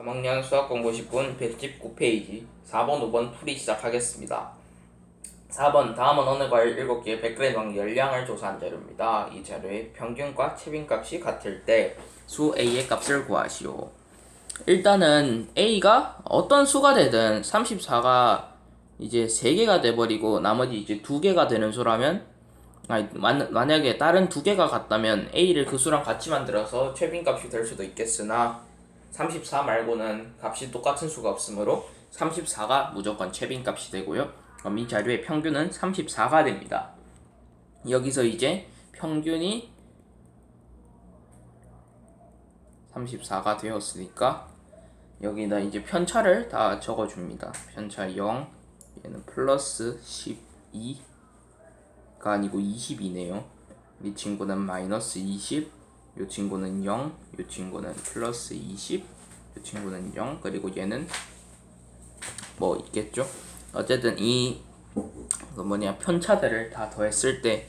3학년 수학 공부 10분 119페이지 4번 5번 풀이 시작하겠습니다. 4번 다음은 어느 과일 7개 100g 당 열량을 조사한 자료입니다. 이 자료의 평균과 최빈값이 같을 때 수 A의 값을 구하시오. 일단은 A가 어떤 수가 되든 34가 이제 3개가 돼버리고 나머지 이제 2개가 되는 수라면 아니, 만, 만약에 다른 두 개가 같다면 A를 그 수랑 같이 만들어서 최빈값이 될 수도 있겠으나 34 말고는 값이 똑같은 수가 없으므로 34가 무조건 최빈값이 되고요. 그럼 이 자료의 평균은 34가 됩니다. 여기서 이제 평균이 34가 되었으니까 여기다 이제 편차를 다 적어줍니다. 편차 0, 얘는 플러스 12가 아니고 22네요. 이 친구는 마이너스 20, 이 친구는 0, 이 친구는 플러스 20, 이 친구는 0, 그리고 얘는 뭐 있겠죠? 어쨌든 이 그 뭐냐 편차들을 다 더했을 때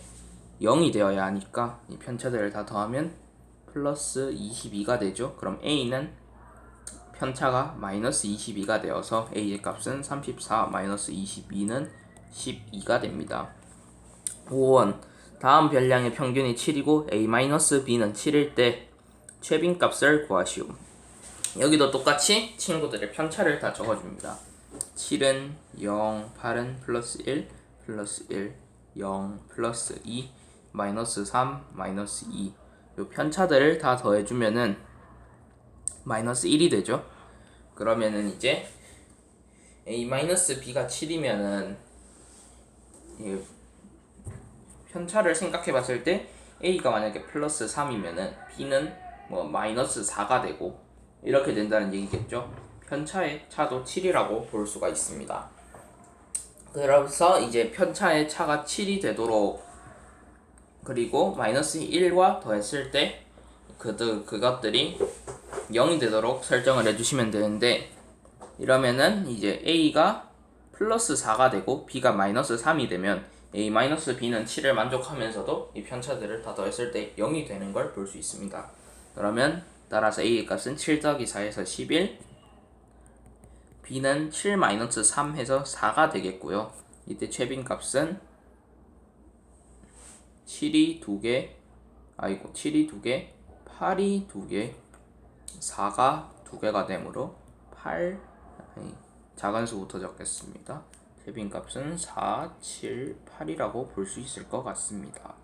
0이 되어야 하니까 이 편차들을 다 더하면 플러스 22가 되죠. 그럼 A는 편차가 마이너스 22가 되어서 A의 값은 34 마이너스 22는 12가 됩니다. 5원 다음 별량의 평균이 7이고 A 마이너스 B는 7일 때 최빈값을 구하시오. 여기도 똑같이 친구들의 편차를 다 적어줍니다. 7은 0, 8은 플러스 1, 플러스 1, 0, 플러스 2, 마이너스 3, 마이너스 2. 요 편차들을 다 더해주면은 마이너스 1이 되죠. 그러면은 이제 a 마이너스 b가 7이면은 이 편차를 생각해 봤을 때 a가 만약에 플러스 3이면은 b는 뭐 마이너스 4가 되고 이렇게 된다는 얘기겠죠. 편차의 차도 7이라고 볼 수가 있습니다. 그래서 이제 편차의 차가 7이 되도록 그리고 마이너스 1과 더했을 때 그들 그것들이 0이 되도록 설정을 해주시면 되는데 이러면은 이제 a가 플러스 4가 되고 b가 마이너스 3이 되면 a 마이너스 b는 7을 만족하면서도 이 편차들을 다 더했을 때 0이 되는 걸 볼 수 있습니다. 그러면 따라서 a의 값은 7 더하기 4에서 11 b는 7 마이너스 3 해서 4가 되겠고요. 이때 최빈 값은 7이 2개 아이고 7이 2개 8이 2개 4가 2개가 되므로 8 아니, 작은 수부터 적겠습니다. 최빈 값은 4, 7, 8이라고 볼 수 있을 것 같습니다.